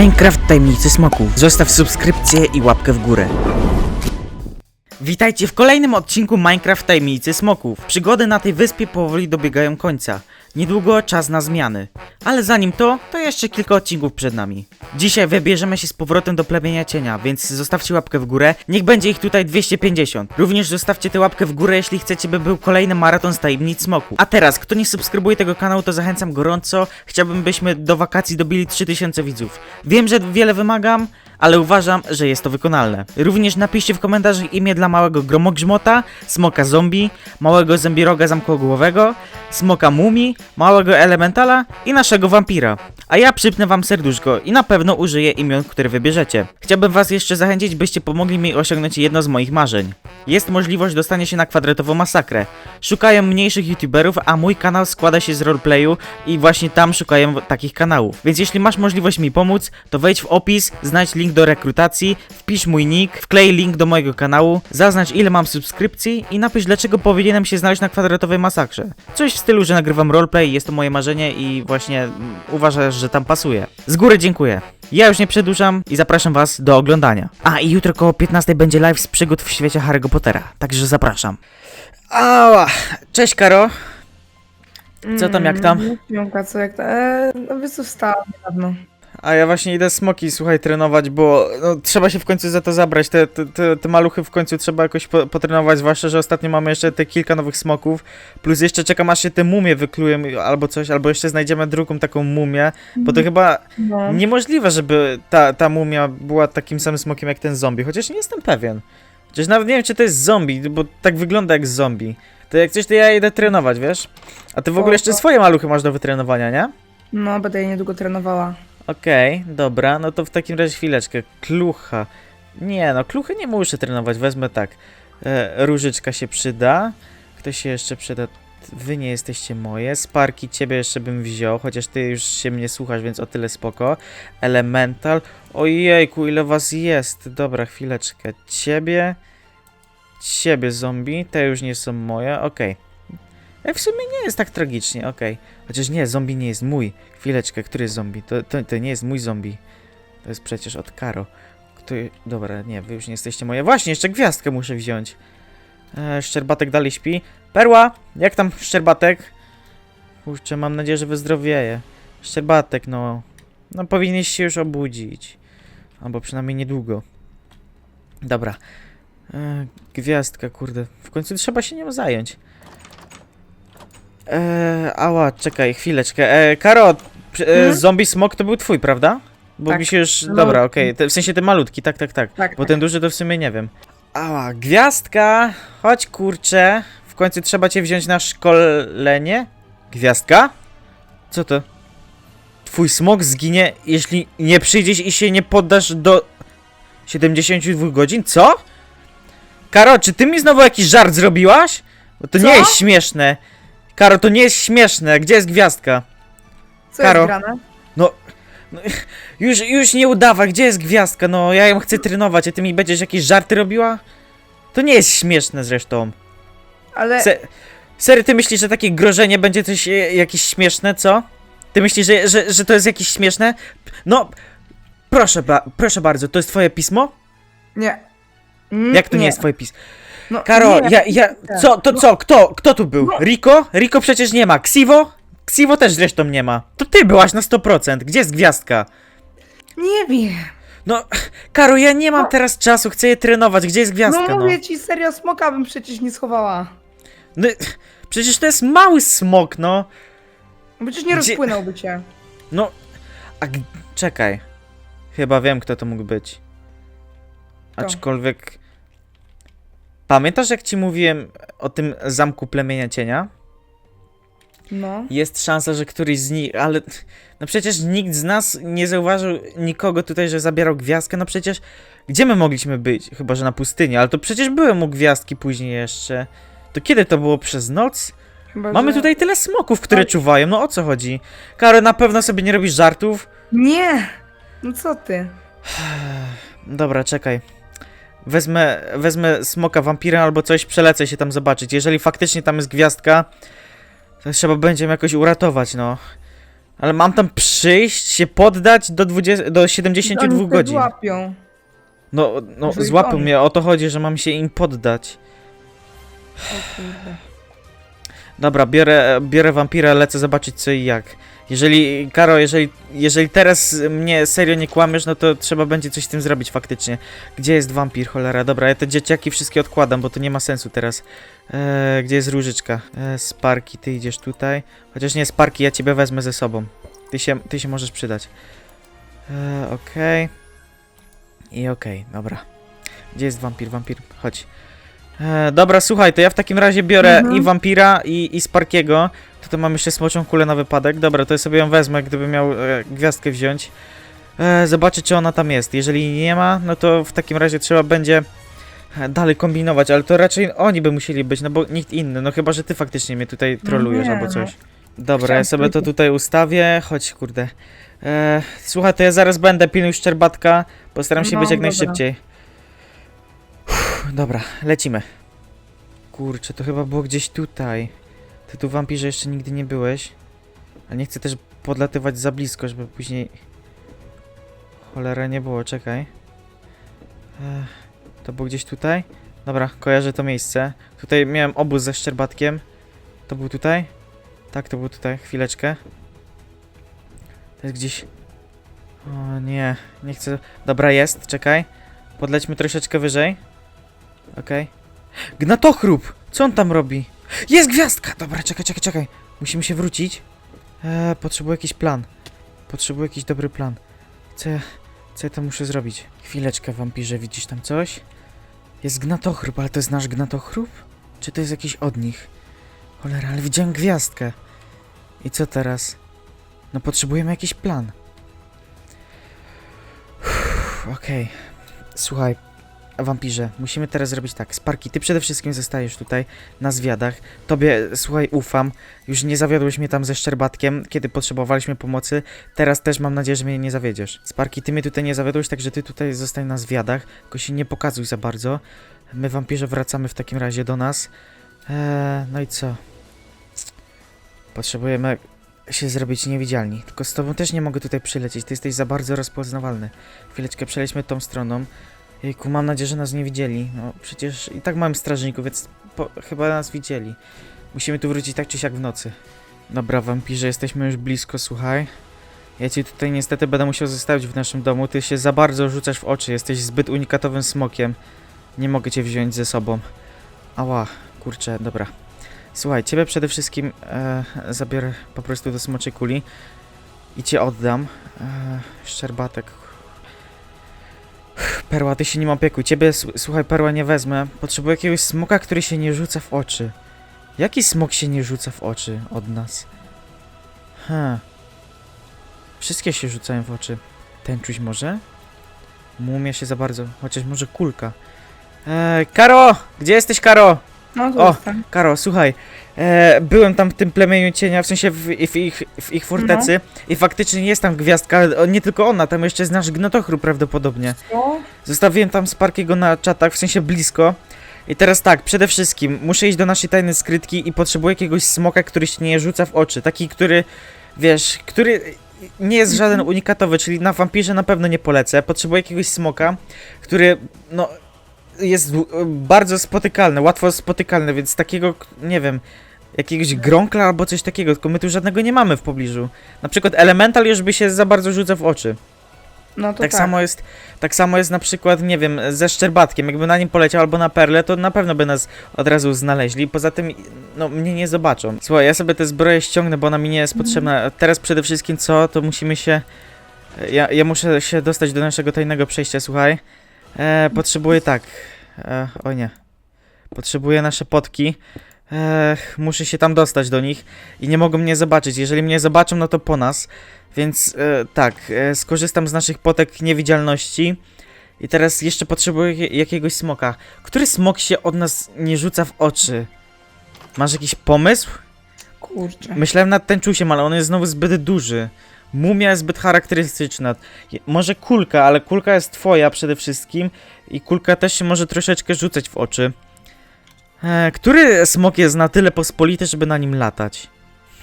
Minecraft Tajemnicy Smoków. Zostaw subskrypcję i łapkę w górę. Witajcie w kolejnym odcinku Minecraft Tajemnicy Smoków. Przygody na tej wyspie powoli dobiegają końca. Niedługo czas na zmiany. Ale zanim to, to jeszcze kilka odcinków przed nami. Dzisiaj wybierzemy się z powrotem do plemienia cienia, więc zostawcie łapkę w górę. Niech będzie ich tutaj 250. Również zostawcie tę łapkę w górę, jeśli chcecie, by był kolejny maraton z tajemnic smoku. A teraz, kto nie subskrybuje tego kanału, to zachęcam gorąco. Chciałbym, byśmy do wakacji dobili 3000 widzów. Wiem, że wiele wymagam, ale uważam, że jest to wykonalne. Również napiszcie w komentarzach imię dla małego gromogrzmota, smoka zombie, małego zębiroga zamkołogłowego, smoka mumii, małego elementala i naszego wampira. A ja przypnę wam serduszko i na pewno użyję imion, które wybierzecie. Chciałbym was jeszcze zachęcić, byście pomogli mi osiągnąć jedno z moich marzeń. Jest możliwość dostania się na kwadratową masakrę. Szukają mniejszych youtuberów, a mój kanał składa się z roleplayu i właśnie tam szukają takich kanałów. Więc jeśli masz możliwość mi pomóc, to wejdź w opis, znajdź link do rekrutacji, wpisz mój nick, wklej link do mojego kanału, zaznacz ile mam subskrypcji i napisz dlaczego powinienem się znaleźć na kwadratowej masakrze. Coś w stylu, że nagrywam roleplay, jest to moje marzenie i właśnie mm, uważasz, że tam pasuje. Z góry dziękuję. Ja już nie przedłużam i zapraszam was do oglądania. A i jutro koło 15 będzie live z przygód w świecie Harry'ego Pottera, także zapraszam. Ała! Cześć Karo! Co tam, jak tam? Mm, co jak to? Eee, no wiesz co, wstałam niedawno. A ja właśnie idę smoki, słuchaj, trenować, bo no, trzeba się w końcu za to zabrać. Te, te, te, te maluchy w końcu trzeba jakoś po, potrenować, zwłaszcza, że ostatnio mamy jeszcze te kilka nowych smoków. Plus jeszcze czekam, aż się te mumie wyklują albo coś, albo jeszcze znajdziemy drugą taką mumię, bo to chyba No. niemożliwe, żeby ta, ta mumia była takim samym smokiem jak ten zombie, chociaż nie jestem pewien. Chociaż nawet nie wiem, czy to jest zombie, bo tak wygląda jak zombie. To jak coś, to ja idę trenować, wiesz? A ty w ogóle jeszcze swoje maluchy masz do wytrenowania, nie? no, będę je niedługo trenowała. Okej, dobra, no to w takim razie chwileczkę. Klucha. Nie no, kluchy nie muszę trenować, wezmę tak. E, różyczka się przyda. Kto się jeszcze przyda? Wy nie jesteście moje. Sparki ciebie jeszcze bym wziął, chociaż ty już się mnie słuchasz, więc o tyle spoko. Elemental. Ojejku, ile was jest. Dobra, chwileczkę. Ciebie. Ciebie zombie. Te już nie są moje, okej. E, W sumie nie jest tak tragicznie, okej. Chociaż nie, zombie nie jest mój. Chwileczkę, który jest zombie? To, to, to nie jest mój zombie. To jest przecież od Karo. Który... Dobra, nie, wy już nie jesteście moje. Właśnie, jeszcze gwiazdkę muszę wziąć. E, szczerbatek dalej śpi. Perła, jak tam Szczerbatek? Kurczę, mam nadzieję, że wyzdrowieje. Szczerbatek, no... No powinieneś się już obudzić. Albo przynajmniej niedługo. Dobra. E, gwiazdka, kurde. W końcu trzeba się nią zająć. Eee, ała, czekaj, chwileczkę. Eee, Karo, przy- e, Mhm. zombie smok to był twój, prawda? Bo Tak. mi się już... No. Dobra, okej, te- w sensie ten malutki, tak, tak, tak. Tak, Bo tak. ten duży to w sumie nie wiem. Ała, gwiazdka, chodź kurczę. W końcu trzeba cię wziąć na szkolenie. Gwiazdka? Co to? Twój smok zginie, jeśli nie przyjdziesz i się nie poddasz do 72 godzin? Co? Karo, czy ty mi znowu jakiś żart zrobiłaś? Bo to nie Co? jest śmieszne. Karo, to nie jest śmieszne. Gdzie jest gwiazdka? Co Karo. jest grane? Już, już nie udawa, gdzie jest gwiazdka? No, ja ją chcę trenować, a ty mi będziesz jakieś żarty robiła? To nie jest śmieszne zresztą. Ale Se sery, ty myślisz, że takie grożenie będzie coś e, jakieś śmieszne, co? Ty myślisz, że, że, że to jest jakieś śmieszne? No, proszę, ba proszę bardzo, to jest twoje pismo? nie. Mm, Jak to nie, jest twoje pismo? No, Karo, nie. ja, ja, co, to co, kto, kto tu był? No. Rico? Rico przecież nie ma. Ksiwo? Ksiwo też zresztą nie ma. To ty byłaś na 100%. Gdzie jest gwiazdka? Nie wiem. No, Karo, ja nie mam teraz czasu, chcę je trenować. Gdzie jest gwiazdka, no no? mówię ci, serio, smoka bym przecież nie schowała. no przecież to jest mały smok, no. No Przecież nie Gdzie- rozpłynąłby cię. No, a g- czekaj. Chyba wiem, kto to mógł być. Kto? Aczkolwiek... Pamiętasz, jak ci mówiłem o tym zamku plemienia cienia? No. Jest szansa, że któryś z nich, ale no przecież nikt z nas nie zauważył nikogo tutaj, że zabierał gwiazdkę, no przecież gdzie my mogliśmy być? Chyba, że na pustyni, ale to przecież byłem u gwiazdki później jeszcze. To kiedy to było? Przez noc? Chyba, Mamy że... tutaj tyle smoków, które czuwają, no o co chodzi? Karo, na pewno sobie nie robisz żartów? Nie! No co ty? Dobra, czekaj. Wezmę, wezmę smoka wampira albo coś, przelecę się tam zobaczyć. Jeżeli faktycznie tam jest gwiazdka, to trzeba będzie ją jakoś uratować, no. Ale mam tam przyjść, się poddać do, 20, do 72 Oni godzin. złapią. No, no złapią oni. mnie, o to chodzi, że mam się im poddać. O kurde. Dobra, biorę, biorę wampira, lecę zobaczyć co i jak. Jeżeli, Karo, jeżeli, jeżeli teraz mnie serio nie kłamiesz, no to trzeba będzie coś z tym zrobić faktycznie. Gdzie jest wampir, cholera? Dobra, ja te dzieciaki wszystkie odkładam, bo to nie ma sensu teraz. Eee, gdzie jest różyczka? Eee, Sparki, ty idziesz tutaj. Chociaż nie, Sparki, ja ciebie wezmę ze sobą. Ty się, ty się możesz przydać. Eee, okej. I okej, dobra. Gdzie jest wampir? Wampir, chodź. E, dobra, słuchaj, to ja w takim razie biorę Mhm. i Wampira, i, i Sparkiego. Tutaj mam jeszcze smoczą kulę na wypadek. Dobra, to ja sobie ją wezmę, gdybym miał e, gwiazdkę wziąć. E, zobaczę, czy ona tam jest. Jeżeli nie ma, no to w takim razie trzeba będzie e, dalej kombinować, ale to raczej oni by musieli być, no bo nikt inny. No chyba, że ty faktycznie mnie tutaj trolujesz nie, albo no. coś. Dobra, ja sobie to tutaj ustawię. Chodź, kurde. E, słuchaj, to ja zaraz będę pilnuj szczerbatka. Postaram się No, być jak dobra. najszybciej. Uff, dobra, lecimy. Kurczę, to chyba było gdzieś tutaj. Ty tu wampirze jeszcze nigdy nie byłeś. Ale nie chcę też podlatywać za blisko, żeby później... Cholera nie było, czekaj. Ech, to było gdzieś tutaj? Dobra, kojarzę to miejsce. Tutaj miałem obóz ze szczerbatkiem. To był tutaj? Tak, to był tutaj. Chwileczkę. To jest gdzieś... O nie, nie chcę... Dobra, jest, czekaj. Podlećmy troszeczkę wyżej. Okej. Gnatochrób! Co on tam robi? Jest gwiazdka! Dobra, czekaj, czekaj, czekaj. Musimy się wrócić. Eee, potrzebuję jakiś plan. Potrzebuję jakiś dobry plan. Co co ja tam muszę zrobić? Chwileczkę, wampirze, widzisz tam coś? Jest gnatochrób, ale to jest nasz gnatochrób? Czy to jest jakiś od nich? Cholera, ale widziałem gwiazdkę. I co teraz? No potrzebujemy jakiś plan. Okej. Słuchaj, wampirze, musimy teraz zrobić tak. Sparki, ty przede wszystkim zostajesz tutaj na zwiadach. Tobie, słuchaj, ufam. Już nie zawiodłeś mnie tam ze Szczerbatkiem, kiedy potrzebowaliśmy pomocy. Teraz też mam nadzieję, że mnie nie zawiedziesz. Sparki, ty mnie tutaj nie zawiodłeś, także ty tutaj zostań na zwiadach. Tylko się nie pokazuj za bardzo. My, wampirze, wracamy w takim razie do nas. Eee, no i co? Potrzebujemy się zrobić niewidzialni. Tylko z tobą też nie mogę tutaj przylecieć. Ty jesteś za bardzo rozpoznawalny. Chwileczkę przelećmy tą stroną. Jejku, mam nadzieję, że nas nie widzieli. No przecież i tak mamy strażników, więc po, chyba nas widzieli. Musimy tu wrócić tak czy siak w nocy. Dobra, wampirze, jesteśmy już blisko, słuchaj. Ja ci tutaj niestety będę musiał zostawić w naszym domu. Ty się za bardzo rzucasz w oczy, jesteś zbyt unikatowym smokiem. Nie mogę cię wziąć ze sobą. Ała, kurczę, dobra. Słuchaj, ciebie przede wszystkim e, zabiorę po prostu do smoczej kuli i cię oddam. E, szczerbatek. Perła, ty się nim opiekuj. Ciebie, słuchaj, Perła, nie wezmę. Potrzebuję jakiegoś smoka, który się nie rzuca w oczy. Jaki smok się nie rzuca w oczy od nas? Ha. Wszystkie się rzucają w oczy. Tęczuś może? Mumia się za bardzo. Chociaż może kulka. Eee, Karo! Gdzie jesteś, Karo? No O. Karo, słuchaj, e, byłem tam w tym plemieniu cienia, w sensie w, w, ich, w ich fortecy i faktycznie jest tam gwiazdka, ale o, nie tylko ona, tam jeszcze jest nasz gnotochrób prawdopodobnie. Co? Zostawiłem tam Sparkiego na czatach, w sensie blisko. I teraz tak, przede wszystkim muszę iść do naszej tajnej skrytki i potrzebuję jakiegoś smoka, który się nie rzuca w oczy. Taki, który, wiesz, który nie jest żaden unikatowy, czyli na wampirze na pewno nie polecę. Potrzebuję jakiegoś smoka, który, no, jest bardzo spotykalny, łatwo spotykalny, więc takiego, nie wiem, jakiegoś gronkla albo coś takiego, tylko my tu żadnego nie mamy w pobliżu. Na przykład elemental już by się za bardzo rzucał w oczy. No to Tak, tak. samo jest, tak samo jest na przykład, nie wiem, ze Szczerbatkiem. Jakby na nim poleciał albo na Perle, to na pewno by nas od razu znaleźli. Poza tym, no, mnie nie zobaczą. Słuchaj, ja sobie tę zbroję ściągnę, bo ona mi nie jest potrzebna. Teraz przede wszystkim co, to musimy się... Ja, ja muszę się dostać do naszego tajnego przejścia, słuchaj. E, potrzebuję tak... E, o nie. Potrzebuję nasze potki. E, muszę się tam dostać do nich i nie mogą mnie zobaczyć. Jeżeli mnie zobaczą, no to po nas. Więc e, tak, e, skorzystam z naszych potek niewidzialności. I teraz jeszcze potrzebuję jakie- jakiegoś smoka. Który smok się od nas nie rzuca w oczy? Masz jakiś pomysł? Kurczę. Myślałem nad tęczusiem, ale on jest znowu zbyt duży. Mumia jest zbyt charakterystyczna. Może kulka, ale kulka jest twoja przede wszystkim. I kulka też się może troszeczkę rzucać w oczy. E, który smok jest na tyle pospolity, żeby na nim latać?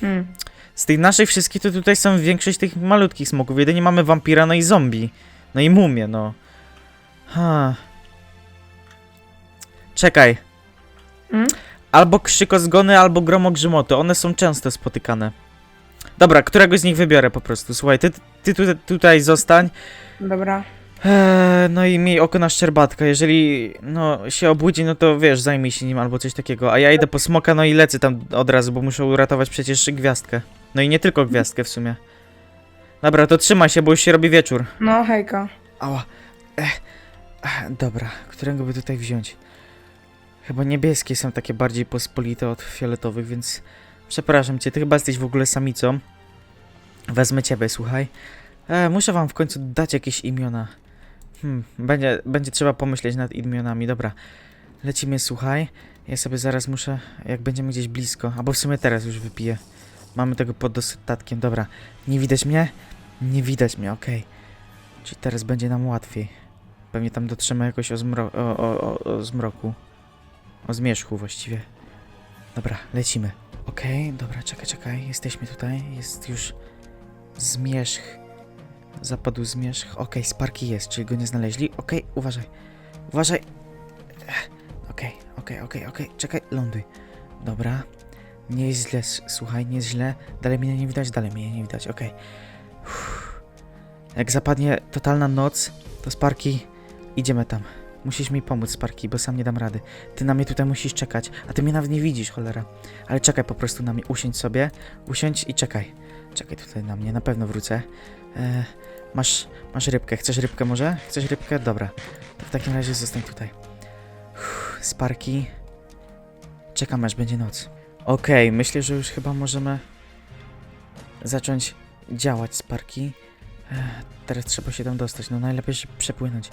Hmm. Z tych naszych wszystkich to tutaj są większość tych malutkich smoków. Jedynie mamy wampira, no i zombie. No i mumię, no. Ha. Czekaj. Mm? Albo krzykozgony, albo gromogrzymoty. One są często spotykane. Dobra, którego z nich wybiorę po prostu. Słuchaj, ty, ty tu, tutaj zostań. Dobra. Eee, no i miej oko na szczerbatka. Jeżeli no, się obudzi, no to wiesz, zajmij się nim albo coś takiego. A ja idę po smoka, no i lecę tam od razu, bo muszę uratować przecież gwiazdkę. No i nie tylko gwiazdkę w sumie. Dobra, to trzymaj się, bo już się robi wieczór. No, hejka. Ała. Ech. Dobra, którego by tutaj wziąć? Chyba niebieskie są takie bardziej pospolite od fioletowych, więc przepraszam cię, ty chyba jesteś w ogóle samicą. Wezmę ciebie, słuchaj. E, muszę wam w końcu dać jakieś imiona. Hmm, będzie, będzie trzeba pomyśleć nad imionami, dobra. Lecimy, słuchaj. Ja sobie zaraz muszę, jak będziemy gdzieś blisko, albo w sumie teraz już wypiję. Mamy tego pod dostatkiem, dobra. Nie widać mnie? Nie widać mnie, okej. Czyli teraz będzie nam łatwiej. Pewnie tam dotrzemy jakoś o, zmro o, o, o, o zmroku. O zmierzchu właściwie. Dobra, lecimy. Okej, dobra, czekaj, czekaj. Jesteśmy tutaj. Jest już zmierzch. Zapadł zmierzch. Okej, Sparky jest, czyli go nie znaleźli. Okej, uważaj. Uważaj. Ech, Okej, okej, okej, okej. Czekaj, ląduj. Dobra. Nie jest źle, słuchaj, nie jest źle. Dalej mnie nie widać, dalej mnie nie widać, okej. Uff. Jak zapadnie totalna noc, to Sparki, idziemy tam. Musisz mi pomóc, Sparki, bo sam nie dam rady. Ty na mnie tutaj musisz czekać, a ty mnie nawet nie widzisz, cholera. Ale czekaj po prostu na mnie, usiądź sobie, usiądź i czekaj. Czekaj tutaj na mnie, na pewno wrócę. E, masz, masz rybkę, chcesz rybkę może? Chcesz rybkę? Dobra. To w takim razie zostań tutaj. Uff, Sparki. Czekam aż będzie noc. Okej, myślę, że już chyba możemy zacząć działać, Sparki. Ech, teraz trzeba się tam dostać. No najlepiej się przepłynąć.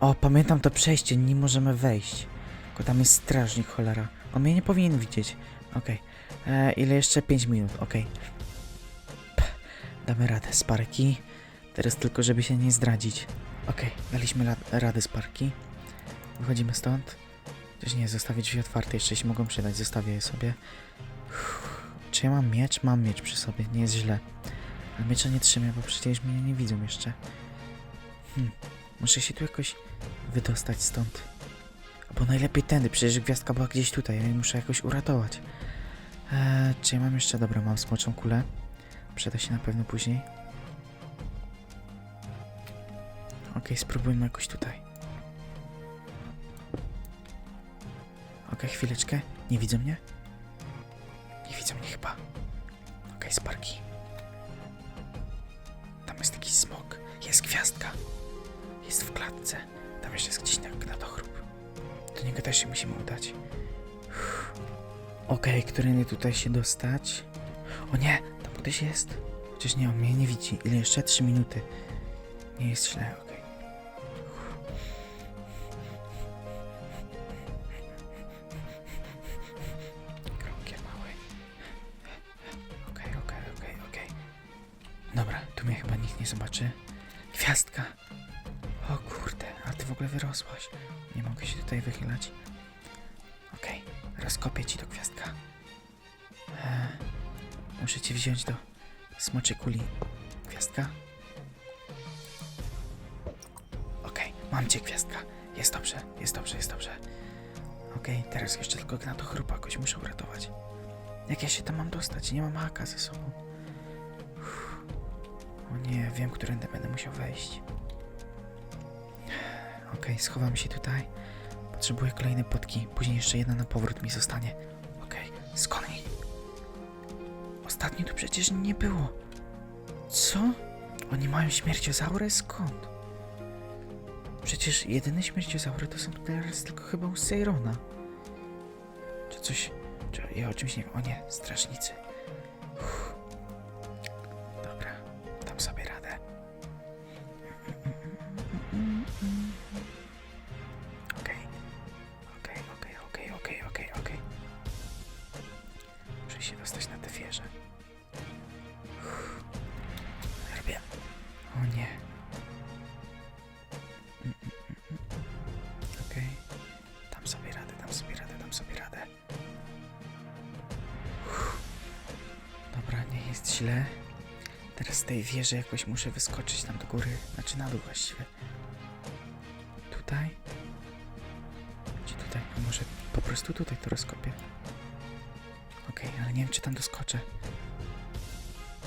O, pamiętam to przejście, nie możemy wejść. Tylko tam jest strażnik, cholera. On mnie nie powinien widzieć. Okej. E, Ile jeszcze? 5 minut, okej. Pff, Damy radę, Sparki. Teraz tylko, żeby się nie zdradzić. Okej, daliśmy la- radę, Sparki. Wychodzimy stąd. Chociaż nie, zostawię drzwi otwarte, jeszcze się mogą przydać. Zostawię je sobie. Uff. Czy ja mam miecz? Mam miecz przy sobie, nie jest źle. Ale miecza nie trzymam, bo przecież mnie nie widzą jeszcze. Hmm. Muszę się tu jakoś wydostać stąd. Albo najlepiej tędy, przecież gwiazdka była gdzieś tutaj, ja jej muszę jakoś uratować. Eee, czy ja mam jeszcze... Dobra, mam smoczą kulę. Przyda się na pewno później. Okej, spróbujmy jakoś tutaj. Okej, chwileczkę. Nie widzą mnie? Nie widzą mnie chyba. Okej, Sparki. Tam jest taki smok. Jest gwiazdka. Jest w klatce. Tam jeszcze jest gdzieś na, dochrób. Do niego też się musimy udać. Okej, którędy tutaj się dostać? O nie, tam ktoś jest. Chociaż nie, on mnie nie widzi. Ile jeszcze? Trzy minuty. Nie jest źle, okej. W ogóle wyrosłaś. Nie mogę się tutaj wychylać. Okej, rozkopię ci do gwiazdka. Eee, muszę cię wziąć do smoczej kuli. Gwiazdka? Okej, mam cię gwiazdka. Jest dobrze, jest dobrze, jest dobrze. Okej, teraz jeszcze tylko gnato chrupa jakoś muszę uratować. Jak ja się tam mam dostać? Nie mam haka ze sobą. Uff. O nie, wiem, którędy będę musiał wejść. Okej, schowam się tutaj. Potrzebuję kolejnej potki. Później jeszcze jedna na powrót mi zostanie. Okej, skąd jej? Ostatnio tu przecież nie było. Co? Oni mają śmierciozaurę? Skąd? Przecież jedyne śmierciozaury to są teraz tylko chyba u Seirona. Czy coś... Czy ja o czymś nie wiem? O nie, strażnicy. Się dostać na tę wieżę. Robię. O nie. Mm, mm, mm. Okej. Dam sobie radę, dam sobie radę, dam sobie radę. Uff. jest źle. Teraz z tej wieży jakoś muszę wyskoczyć tam do góry. Znaczy na dół właściwie. Tutaj? Czy tutaj? A może po prostu tutaj to rozkopię? Ale nie wiem czy tam doskoczę.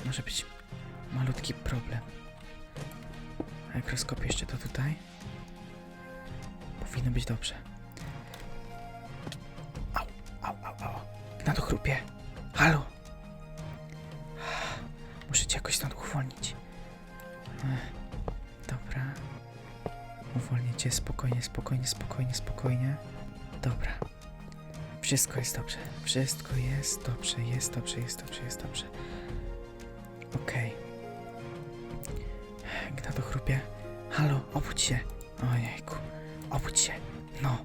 Może być malutki problem. Rozkopię jeszcze to tutaj? Powinno być dobrze. Au, au, au, au. Na to chrupie. Halo? Muszę cię jakoś stąd uwolnić. Dobra. Uwolnię cię spokojnie, spokojnie, spokojnie, spokojnie. Dobra. Wszystko jest dobrze. Wszystko jest dobrze, jest dobrze, jest dobrze, jest dobrze. Okej. Okay. to chrupie. Halo, obudź się. Ojejku. Obudź się. No.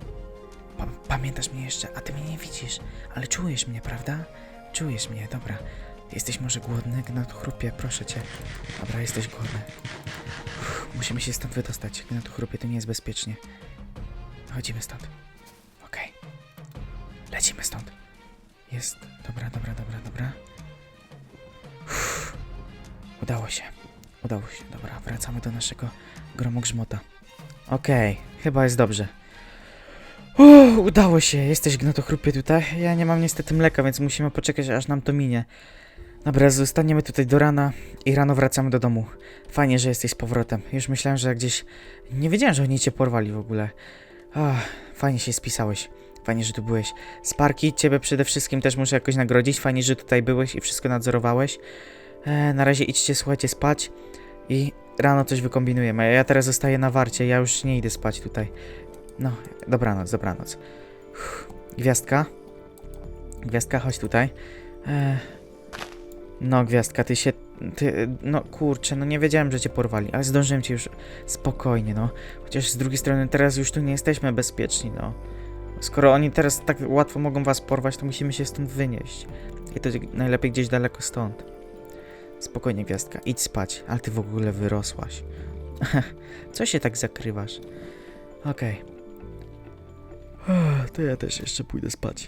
Pa pamiętasz mnie jeszcze, a ty mnie nie widzisz. Ale czujesz mnie, prawda? Czujesz mnie, dobra. Jesteś może głodny? Gnat chrupie, proszę cię. Dobra, jesteś głodny. Uff, musimy się stąd wydostać. Gnat chrupie, to nie jest bezpiecznie. Chodzimy stąd. Lecimy stąd. Jest. Dobra, dobra, dobra, dobra. Uff. Udało się. Udało się. Dobra, wracamy do naszego gromu grzmota. Okej, chyba jest dobrze. Udało się. Jesteś gnotochrupie tutaj. Ja nie mam niestety mleka, więc musimy poczekać, aż nam to minie. Dobra, zostaniemy tutaj do rana i rano wracamy do domu. Fajnie, że jesteś z powrotem. Już myślałem, że gdzieś... Nie wiedziałem, że oni cię porwali w ogóle. Ach, fajnie się spisałeś. Fajnie, że tu byłeś. Sparki, ciebie przede wszystkim też muszę jakoś nagrodzić. Fajnie, że tutaj byłeś i wszystko nadzorowałeś. E, na razie idźcie, słuchajcie, spać i rano coś wykombinujemy. Ja teraz zostaję na warcie, ja już nie idę spać tutaj. No, dobranoc, dobranoc. Uff, gwiazdka. Gwiazdka, chodź tutaj. E, no, gwiazdka, ty się. Ty, no kurczę, no nie wiedziałem, że cię porwali, ale zdążyłem cię już spokojnie, no. Chociaż z drugiej strony teraz już tu nie jesteśmy bezpieczni, no. Skoro oni teraz tak łatwo mogą was porwać, to musimy się stąd wynieść. I to najlepiej gdzieś daleko stąd. Spokojnie, gwiazdka, idź spać, ale ty w ogóle wyrosłaś. Co się tak zakrywasz? Okej. To ja też jeszcze pójdę spać.